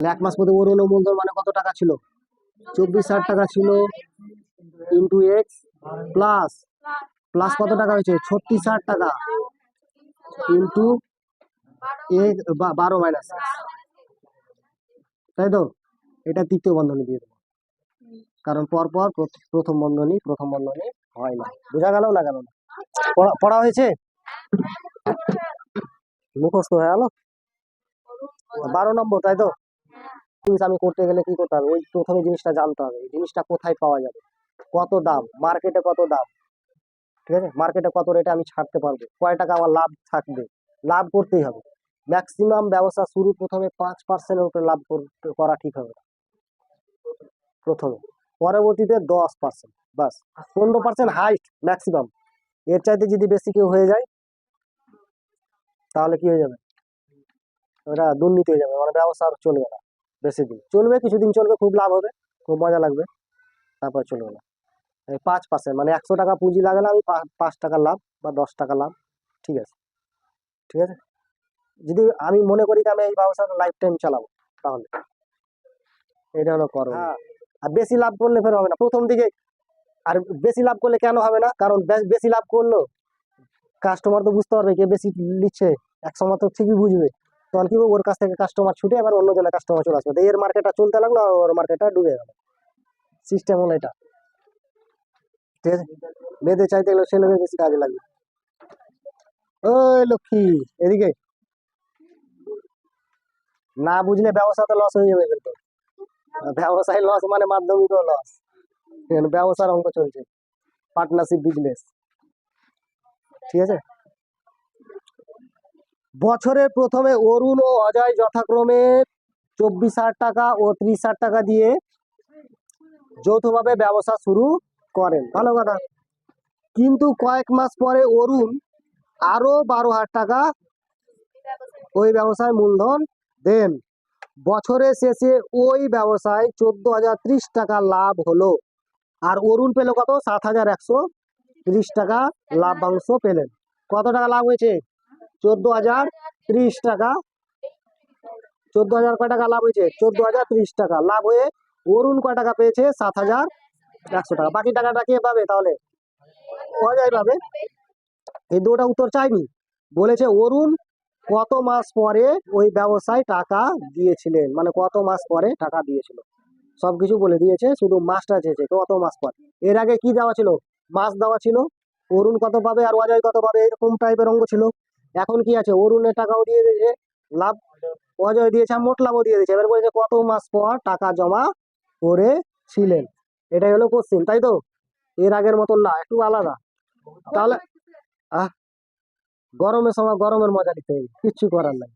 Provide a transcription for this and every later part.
এক মাস প্রতি অরুণ ও মূলধন মানে কত টাকা ছিল? চব্বিশ হাজার টাকা ছিল ইন্টু এক্স প্লাস প্লাস কত টাকা হয়েছে? ছত্রিশ হাজার টাকা ইন্টু বারো মাইনাস তাই তো? এটা তৃতীয় বন্ধনী দিয়ে দেবো। কারণ পরপর প্র- প্রথম বন্ধনী প্রথম বন্ধনী হয় না। বোঝা গেল না গেল না পড়া হয়েছে? মুখস্থ হয়ে গেল? বারো নম্বর, তাই তো? জিনিস আমি করতে গেলে কি করতে হবে? ওই প্রথমে জিনিসটা জানতে হবে, জিনিসটা কোথায় পাওয়া যাবে? কত দাম? মার্কেটে কত দাম? ঠিক আছে? মার্কেটে কত রেটে আমি ছাড়তে পারব? কয় টাকা আমার লাভ থাকবে? লাভ করতেই হবে। ম্যাক্সিমাম ব্যবসা শুরু প্রথমে পাঁচ পার্সেন্টের উপরে লাভ করা ঠিক হবে না। প্রথমে। পরবর্তীতে দশ পার্সেন্ট বাস পনেরো পার্সেন্ট হাইস্ট ম্যাক্সিমাম এর চাইতে যদি বেশি কেউ হয়ে যায়, তাহলে কি হয়ে যাবে? ওটা দুর্নীতি হয়ে যাবে মানে ব্যবসা আর চলবে না। বেশি দিন। চলবে কিছুদিন চলবে খুব লাভ হবে খুব মজা লাগবে। তারপর চলবে না এই পাঁচ পার্সেন্ট মানে একশো টাকা পুঁজি লাগালে আমি পাঁচ টাকা লাভ বা দশ টাকা লাভ ঠিক আছে? ঠিক আছে? যদি আমি মনে করি যে আমি এই ব্যবসাটা লাইফ টাইম চালাবো তাহলে। এটা হলো করণ। আর বেশি লাভ করলে ফের হবে না। প্রথম দিকে আর বেশি লাভ করলে কেন হবে না? কারণ বেশি লাভ করল কাস্টমার তো বুঝতে পারবে কে বেশি নিচ্ছে। এক সময় তো ঠিকই বুঝবে। তখন কি ওর কাছ থেকে কাস্টমার ছুটে এবার অন্য জনের কাস্টমার চলে আসবে। এর মার্কেটটা চলতে লাগল আর ওর মার্কেটটা ডুবে গেল। সিস্টেম হলো এটা। ঠিক আছে? বেঁধে চাইতে গেলে ছেলেদের বেশি কাজে লাগবে। ওই লক্ষ্মী, এদিকে? না বুঝলে ব্যবসা তো লস হয়ে যাবে কিন্তু ব্যবসায় লস মানে মাধ্যমিকও লস ব্যবসার অঙ্ক চলছে। পার্টনারশিপ বিজনেস ঠিক আছে? বছরের প্রথমে অরুণ ও অজয় যথাক্রমে চব্বিশ হাজার টাকা ও ত্রিশ হাজার টাকা দিয়ে যৌথভাবে ব্যবসা শুরু করেন। ভালো কথা। কিন্তু কয়েক মাস পরে অরুণ আরও বারো হাজার টাকা ওই ব্যবসায় মূলধন দেন। বছরের শেষে ওই ব্যবসায় চোদ্দ হাজার ত্রিশ টাকা লাভ হলো। আর অরুণ পেল কত? সাত হাজার একশো ত্রিশ টাকা লাভ লাভ্যাংশ পেলেন। কত টাকা লাভ হয়েছে? চোদ্দ হাজার ত্রিশ টাকা। চোদ্দ হাজার কয় টাকা লাভ হয়েছে? চোদ্দ হাজার ত্রিশ টাকা। লাভ হয়ে অরুণ কয় টাকা পেয়েছে? সাত হাজার একশো টাকা। বাকি টাকাটা কে পাবে তাহলে? অজয় পাবে। এই দুটা উত্তর চাইনি। বলেছে, অরুণ, কত মাস পরে ওই ব্যবসায় টাকা দিয়েছিলেন? মানে কত মাস পরে টাকা দিয়েছিল? সবকিছু বলে দিয়েছে, শুধু মাসটা চেয়েছে, কত মাস পর? এর আগে কি দেওয়া ছিল? মাস দেওয়া ছিল। অরুণ কত পাবে আর অজয় কত পাবে? এরকম টাইপের অঙ্ক ছিল। এখন কি আছে? অরুণের টাকাও দিয়ে দিয়েছে, লাভ অজয় দিয়েছে মোট লাভও দিয়ে দিয়েছে। এবার বলেছে কত মাস পর টাকা জমা করেছিলেন? এটাই হলো কোশ্চেন তাই তো? এর আগের মতন না, একটু আলাদা। তাহলে, আহ, গরমের সময় গরমের মজা নিতে হবে, কিচ্ছু করার নাই।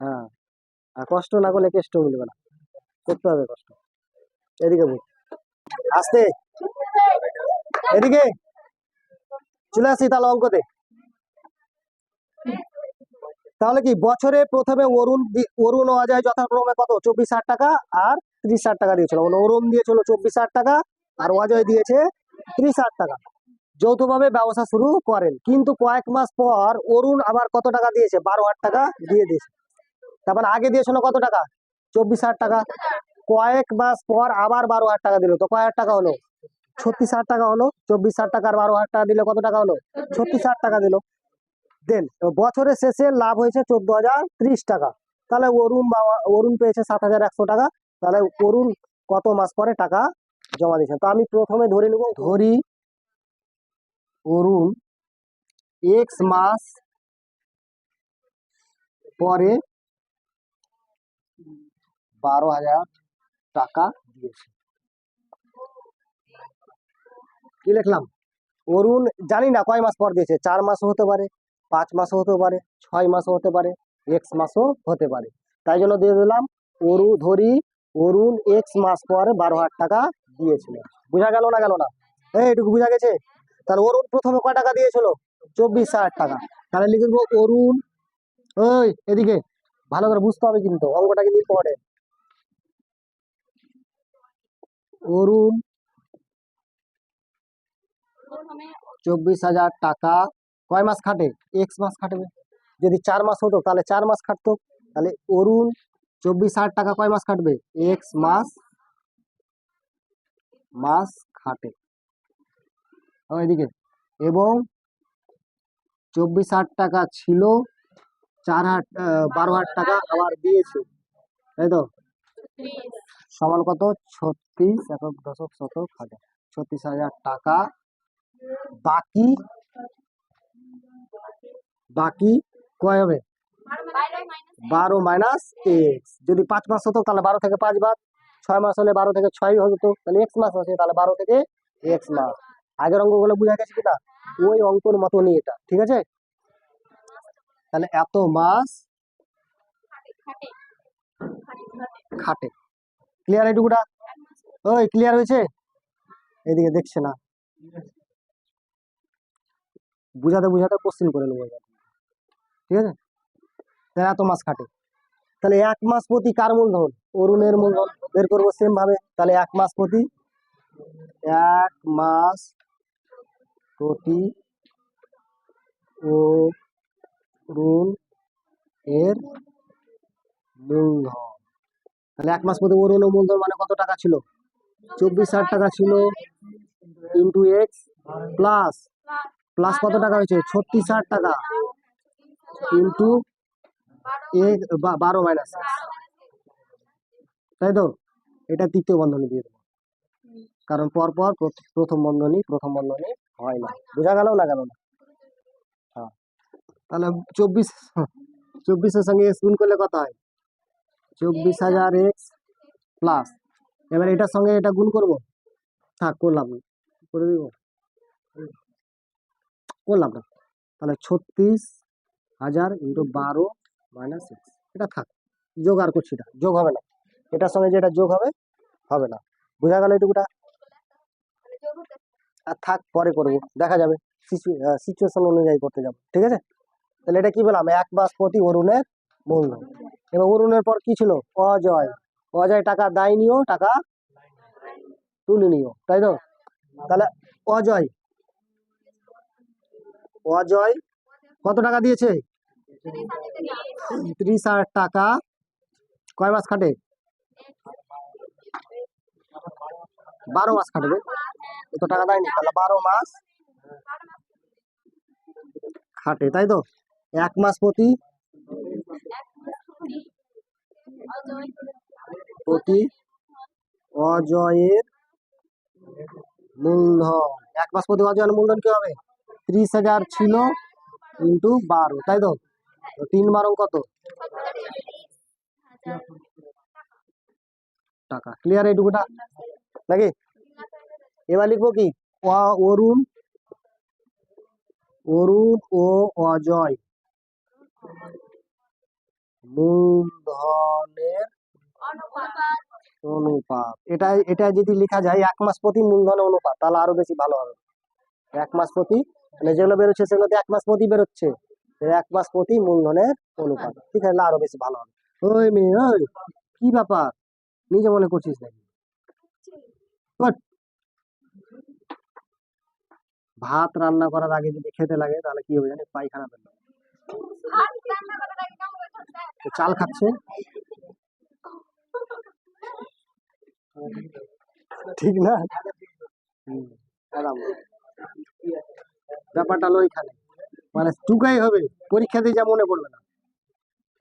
হ্যাঁ আর কষ্ট না করলে কেষ্ট মিলবে না। করতে হবে কষ্ট। এদিকে বল। আসতে। এদিকে। চলে আসি তাহলে অঙ্কতে। তাহলে কি বছরে প্রথমে অরুণ অরুণ অজয় যথাক্রমে কত চব্বিশ হাজার টাকা আর ত্রিশ হাজার টাকা দিয়েছিল মানে অরুণ দিয়েছিল চব্বিশ হাজার টাকা আর অজয় দিয়েছে ত্রিশ হাজার টাকা যৌথভাবে ব্যবসা শুরু করেন কিন্তু কয়েক মাস পর অরুণ আবার কত টাকা দিয়েছে বারো হাজার টাকা দিয়ে দিয়েছে তার মানে আগে দিয়েছিল কত টাকা চব্বিশ হাজার টাকা কয়েক মাস পর আবার বারো হাজার টাকা দিল তো কয় হাজার টাকা হলো ছত্রিশ হাজার টাকা হলো চব্বিশ হাজার টাকা আর বারো হাজার টাকা দিলে কত টাকা হলো ছত্রিশ হাজার টাকা দিল দেন। বছরের শেষে লাভ হয়েছে চোদ্দ হাজার ত্রিশ টাকা। তাহলে অরুণ বাবা, অরুণ পেয়েছে সাত হাজার একশো টাকা। তাহলে অরুণ কত মাস পরে টাকা জমা দিয়েছে? তো আমি প্রথমে ধরে নেব, ধরি অরুণ এক্স মাস পরে বারো হাজার টাকা দিয়েছে। কি লিখলাম? অরুণ জানি না কয় মাস পর দিয়েছে, চার মাসও হতে পারে। পাঁচ মাসও হতে পারে, ছয় মাসও হতে পারে এক্স মাসও হতে পারে। তাই জন্য দিয়ে দিলাম অরু ধরি, অরুণ এক্স মাস পর বারো হাজার টাকা দিয়েছিল। বোঝা গেল না গেল না? এই এটুকু বোঝা গেছে? তাহলে অরুণ প্রথমে কয় টাকা দিয়েছিল? চব্বিশ হাজার টাকা। তাহলে লিখে দেবো অরুণ ওই এদিকে। ভালো করে বুঝতে হবে কিন্তু, অঙ্কটা কিন্তু ইম্পর্টেন্ট অরুণ, চব্বিশ হাজার টাকা কয় মাস খাটে? এক্স মাস খাটবে। যদি চার মাস হতো তাহলে চার মাস খাটতো। তাহলে অরুণ চব্বিশ হাজার টাকা কয় মাস খাটবে? এক্স মাস মাস খাটে। এদিকে। এবং চব্বিশ হাজার টাকা ছিল চার আহ, বারো হাজার টাকা আবার দিয়েছে। তাই তো? সমান কত? ছত্রিশ একক দশক শতক হাজার ছত্রিশ হাজার টাকা বাকি বাকি কয় হবে? বারো মাইনাস এক্স যদি পাঁচ মাস হতো, তাহলে বারো থেকে পাঁচ বাদ। ছয় মাস হলে বারো থেকে ছয় হতো তাহলে এক্স মাস আছে, তাহলে বারো থেকে এক্স মাস। আগের অঙ্কগুলো বুঝা গেছে কিনা ওই অঙ্কর মতনই এটা, ঠিক আছে? তাহলে এত মাস খাটে। ক্লিয়ার এইটুকুটা? ওই ক্লিয়ার হয়েছে? এদিকে দেখছে না। বুঝাতে বুঝাতে কোশ্চিন করে নেব। ঠিক আছে? তাহলে এত মাস খাটে। তাহলে এক মাস প্রতি কার মূলধন? অরুণের মূলধন বের করব সেম ভাবে। তাহলে এক মাস প্রতি, এক মাস প্রতি অরুণ এর মূলধন। তাহলে এক মাস প্রতি অরুণ মূলধন মানে কত টাকা ছিল? চব্বিশ হাজার টাকা ছিল ইন্টু এক্স প্লাস প্লাস কত টাকা হয়েছে? ছত্রিশ হাজার টাকা। ইন্টু বা- বারো মাইনাস তাই তো? এটা তৃতীয় বন্ধনী দিয়ে দেবো। কারণ পরপর প্রথ- প্রথম বন্ধনী প্রথম বন্ধনী হয় না। বোঝা গেল না গেল না হ্যাঁ। তাহলে চব্বিশ, চব্বিশের সঙ্গে এক্স করলে কত হয়? চব্বিশ হাজার এক্স প্লাস। এবার এটার সঙ্গে এটা গুণ করব? থাক, করলাম। করে দিব? করলাম না। তাহলে ছত্রিশ হাজার ইন্টু বারো মাইনাস সিক্স। এটা থাক, যোগ আর করছি না যোগ হবে না। এটার সঙ্গে যেটা যোগ হবে হবে না। বোঝা গেল এটুকুটা আর থাক, পরে করব। দেখা যাবে সিচুয়েশন অনুযায়ী করতে যাব, ঠিক আছে? তাহলে এটা কি বললাম? এক মাস প্রতি অরুণের মূলধন এবার অরুণের পর কি ছিল? অজয়। অজয় টাকা দায় নিও, টাকা তুলে নিও, তাই তো? তাহলে অজয়। অজয় কত টাকা দিয়েছে? ত্রিশ হাজার টাকা। কয় মাস খাটে? বারো মাস খাটবে এত টাকা দেয়নি, তাহলে বারো মাস খাটে, তাই তো? এক মাস প্রতি? প্রতি অজয়ের মূলধন। এক মাস প্রতি অজয়ের মূলধন কি হবে? ত্রিশ হাজার ছিল ইন্টু বারো, তাই তো? তিন বারো কত? টাকা। ক্লিয়ার এইটুকুটা নাকি? এবার লিখব কি? অরুণ। অরুণ ও অজয়। মূলধনের অনুপাত। এটা এটা যদি লেখা যায়, এক মাস প্রতি মূলধনের অনুপাত, তাহলে আরও বেশি ভালো হবে। এক মাস প্রতি মানে যেগুলো বেরোচ্ছে, সেগুলোতে এক মাস প্রতি বেরোচ্ছে। এক মাস প্রতি মূলধনের অনুপাত। ঠিক আছে আরও বেশি ভালো হবে। ওই মেয়ে ওই কি ব্যাপার? নিজে মনে করছিস নাকি? ভাত রান্না করার আগে যদি খেতে লাগে তাহলে কি হবে জানিস? পায়খানা পেল চাল খাচ্ছে। ঠিক না? ব্যাপারটা হলো ওইখানে। মানে টুকাই হবে, পরীক্ষা দিয়ে যা মনে পড়বে না।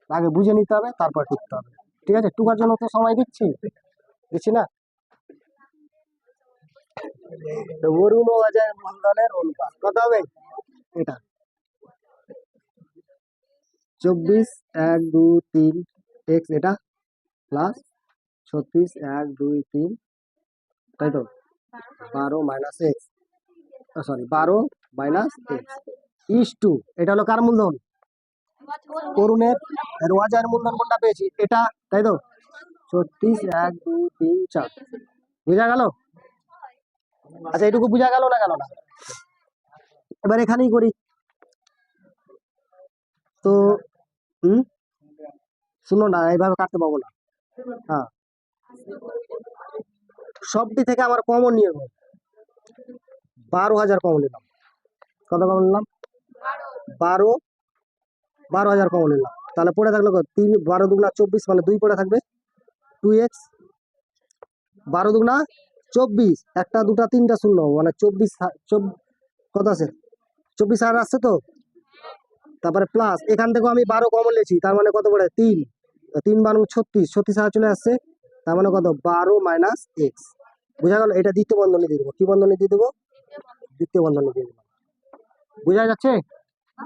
আগে বুঝে নিতে হবে, তারপর টুকতে হবে। ঠিক আছে? টুকার জন্য তো সময় দিচ্ছি। দিচ্ছি না? হবে? এটা। চব্বিশ, এক, দুই, তিন, এক্স, এটা? এক, দুই, তিন। তাই তো? বারো মাইনাস এক্স। সরি, বারো মাইনাস এক্স। ইস টু, এটা হলো কার মূলধন? অরুণের আর ওয়াজার মূলধন কোনটা পেয়েছি? এটা, তাই তো? ছত্রিশ, এক দুই তিন, চার। বুঝা গেল? আচ্ছা এটুকু বুঝা গেল না গেল না? এবার এখানেই করি। তো, হুম? শুনো না, এইভাবে কাটতে পাবো না। হ্যাঁ। সবটি থেকে আমার কমন নিয়ে বারো হাজার কমন নিলাম। কত কমন নিলাম? বারো বারো হাজার কমন নিলাম। তাহলে পড়ে থাকল তিন, বারো দুগুণা চব্বিশ মানে দুই পড়ে থাকবে। টু এক্স বারো দুগুণা চব্বিশ। একটা, দুটা, তিনটা শূন্য মানে চব্বিশ কত আছে? চব্বিশ হাজার আসছে তো? তারপরে প্লাস এখান থেকেও আমি বারো কমন নিয়েছি, তার মানে কত পড়ে? তিন। তিন বারো ছত্রিশ ছত্রিশ হাজার চলে আসছে, তার মানে কত? বারো মাইনাস এক্স বোঝা গেল? এটা দ্বিতীয় বন্ধনী দিয়ে দেবো। কি বন্ধনী দিয়ে দেবো? দ্বিতীয় বন্ধনী দিয়ে দেবো। বোঝা যাচ্ছে?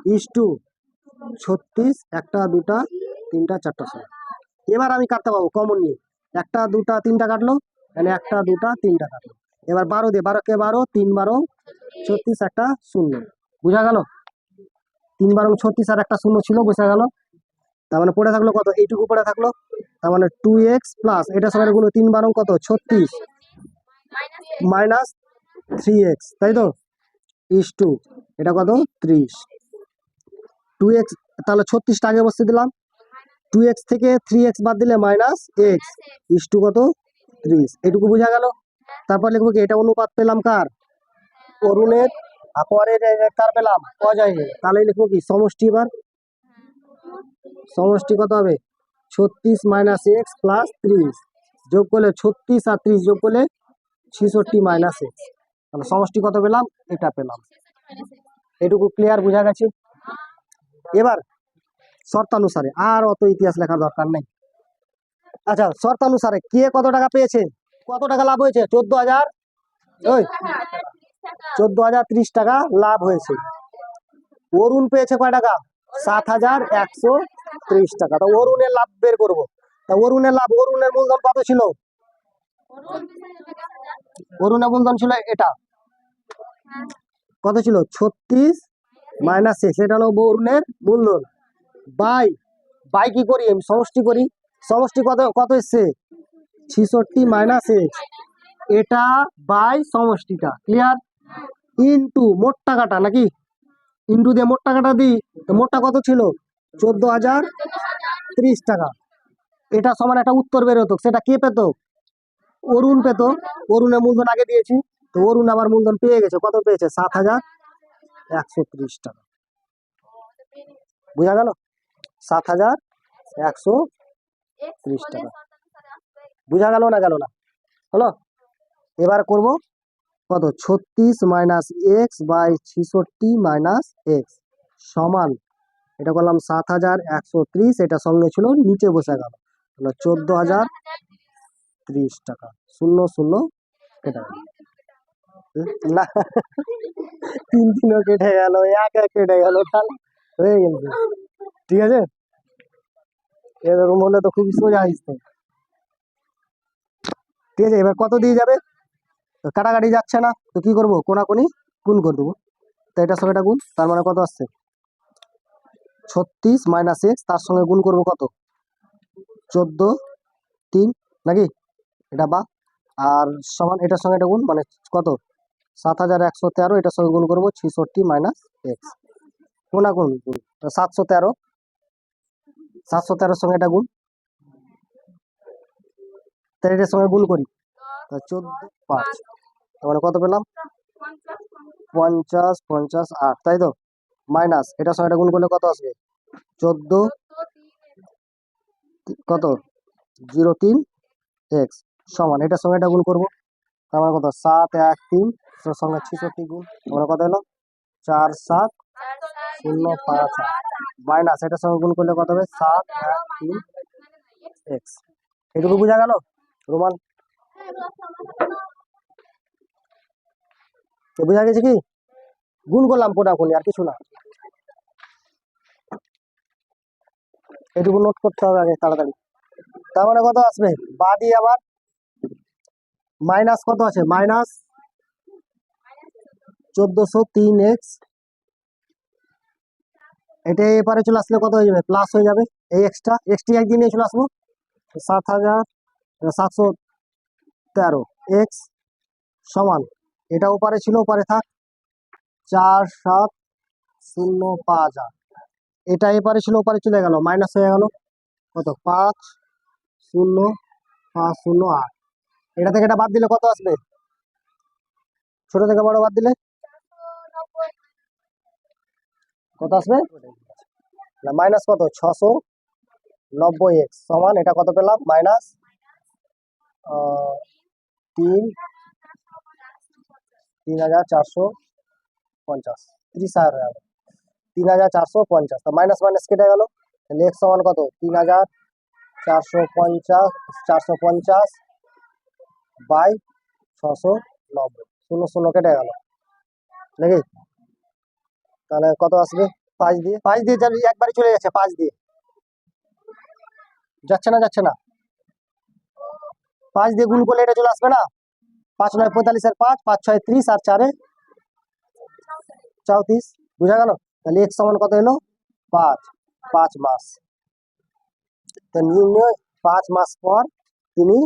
ইস টু ছত্রিশ, একটা, দুটা, তিনটা, চারটা, ছয়। এবার আমি কাটতে পাবো কমন নিয়ে। একটা, দুটা, তিনটা কাটলো মানে একটা, দুটা, তিনটা কাটলো। এবার বারো দিয়ে, বারো কে বারো, তিন বারো, ছত্রিশ, একটা, শূন্য। বোঝা গেল? তিন বারো, ছত্রিশ আর একটা, শূন্য ছিল, বোঝা গেল? তার মানে পড়ে থাকল কত? এইটুকু পড়ে থাকল। তার মানে টু এক্স প্লাস এটা সঙ্গে গুলো তিন বারো কত? ছত্রিশ। মাইনাস থ্রি এক্স তাই তো? ইস টু এটা কত? ত্রিশ। টু এক্স তাহলে ছত্রিশটা আগে বসতে দিলাম। টু এক্স থেকে থ্রি এক্স বাদ দিলে মাইনাস এক্স ইস টু কত? ত্রিশ। এটুকু বোঝা গেল? তারপর লিখব কি? এটা অনুপাত পেলাম কার? অরুণের। আর পরে কার পেলাম? অজয়ের। তাহলে লিখব কি? সমষ্টি এবার। সমষ্টি কত হবে? ছত্রিশ মাইনাস এক্স প্লাস ত্রিশ। যোগ করলে ছত্রিশ আর ত্রিশ যোগ করলে ছিষট্টি মাইনাস এক্স তাহলে সমষ্টি কত পেলাম? এটা পেলাম। এটুকু ক্লিয়ার বোঝা গেছে? এবার শর্তানুসারে আর অত ইতিহাস লেখার দরকার নেই। আচ্ছা শর্তানুসারে কে কত টাকা পেয়েছে? কত টাকা লাভ হয়েছে? চোদ্দ হাজার? ওই, চোদ্দ হাজার ত্রিশ টাকা লাভ হয়েছে। অরুণ পেয়েছে কয় টাকা? সাত হাজার একশো ত্রিশ টাকা। তা অরুণের লাভ বের করব। তা অরুণের লাভ, অরুণের মূলধন কত ছিল? অরুণের মূলধন ছিল এটা। কত ছিল? ছত্রিশ মাইনাস সিক্স এটা হলো অরুণের মূলধন। বাই বাই কি করি আমি? সমষ্টি করি। সমষ্টি কত কত এসছে? ছিষট্টি মাইনাস এক্স এটা বাই সমষ্টিটা ক্লিয়ার ইন্টু মোট টাকাটা নাকি? ইন্টু দিয়ে মোট টাকাটা দিই, তো মোটটা কত ছিল? চোদ্দ হাজার ত্রিশ টাকা। এটা সমান একটা উত্তর বেরোতো সেটা কে পেত? অরুণ পেত। অরুণের মূলধন আগে দিয়েছি। তো অরুণ আবার মূলধন পেয়ে গেছে। কত পেয়েছে? সাত হাজার একশো ত্রিশ টাকা। বোঝা গেল? সাত হাজার একশো ত্রিশ টাকা। বোঝা গেল না গেল না? হলো? এবার করব কত? ছত্রিশ মাইনাস এক্স বাই ছিষট্টি মাইনাস এক্স সমান, এটা করলাম সাত হাজার একশো ত্রিশ, এটা সঙ্গে ছিল নিচে বসে গেল। চোদ্দ হাজার ত্রিশ টাকা। শূন্য শূন্য, কেটে গেল। না তিন তিনও কেটে গেল, এক এক কেটে গেল হয়ে গেছে ঠিক আছে? এরকম হলে তো খুবই সোজা আসতো ঠিক আছে, এবার কত দিয়ে যাবে? কাটাকাটি যাচ্ছে না, তো কি করব? কোনাকুনি, গুণ করে দেবো। তো এটার সঙ্গে এটা গুণ, তার মানে কত আসছে? ছত্রিশ মাইনাস এক্স তার সঙ্গে গুণ করব কত? চোদ্দ, তিন, নাকি? এটা বা। আর সমান, এটার সঙ্গে এটা গুণ মানে কত? সাত হাজার একশো তেরো এটার সঙ্গে গুণ করব ছিষট্টি মাইনাস এক্স কোনা গুণ সাতশো তেরো। সাতশো তেরোর সঙ্গে এটা গুণ। তো এটার সঙ্গে গুণ করি। চোদ্দ, পাঁচ। মানে কত পেলাম? পঞ্চাশ পঞ্চাশ, আট। তাই তো? মাইনাস এটার সঙ্গে এটা গুণ করলে কত আসবে? চোদ্দ। কত? জিরো তিন। এক্স সমান। এটার সঙ্গে এটা গুণ করব। তার মানে কত? সাত, এক, তিন। এটার সঙ্গে ছিষট্টি গুণ তার মানে কত হলো চার সাত শূন্য পাঁচ মাইনাস এটার সঙ্গে গুণ করলে কত হবে? সাত, এক, তিন, এক্স। এটুকু বোঝা গেল? রোমান? বোঝা গেছে কি? গুণ করলাম কোটাকুনি আর কিছু না। এটুকু নোট করতে হবে আগে তাড়াতাড়ি। তার মানে কত আসবে? বা দিয়ে আবার মাইনাস কত আছে? মাইনাস চোদ্দশো তিন এক্স এটা এপারে চলে আসলে কত হয়ে যাবে? প্লাস হয়ে যাবে। এই এক্সট্রা এক্সটি একদিন নিয়ে চলে আসব। সাত হাজার সাতশো তেরো এক্স সমান। এটা ওপারে ছিল, ওপারে থাক। চার সাত শূন্য পাঁচ এটা এপারে ছিল, ওপারে চলে গেল। মাইনাস হয়ে গেল। কত? পাঁচ শূন্য পাঁচ শূন্য আট। এটা থেকে এটা বাদ দিলে কত আসবে? ছোট থেকে বড় বাদ দিলে? কত আসবে? না মাইনাস কত? ছশো নব্বই এক্স সমান, এটা কত পেলাম? মাইনাস তিন তিন হাজার চারশো পঞ্চাশ। ত্রিশ হাজার হয়ে গেল। তিন হাজার চারশো পঞ্চাশ। তা মাইনাস মাইনাস কেটে গেল। তাহলে এক্স সমান কত? তিন হাজার চারশো পঞ্চাশ চারশো পঞ্চাশ বাই ছশো নব্বই। শূন্য শূন্য কেটে গেল। নাকি? তাহলে কত আসবে? পাঁচ দিয়ে? পাঁচ দিয়ে একবারে চলে যাচ্ছে, পাঁচ দিয়ে। যাচ্ছে না যাচ্ছে না। পাঁচ দিয়ে গুণ করলে এটা চলে আসবে না? পাঁচ নয় পঁয়তাল্লিশ আর পাঁচ পাঁচ ছয় ত্রিশ আর চারে চৌত্রিশ। বুঝা গেল? তাহলে এক সমান কত এলো? পাঁচ। পাঁচ মাস। তো নির্ণয় পাঁচ মাস পর তিনি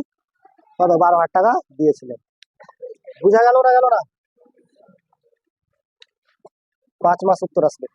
কত? বারো হাজার টাকা দিয়েছিলেন। বুঝা গেল না গেল না? পাঁচ মাস উত্তর আসবে।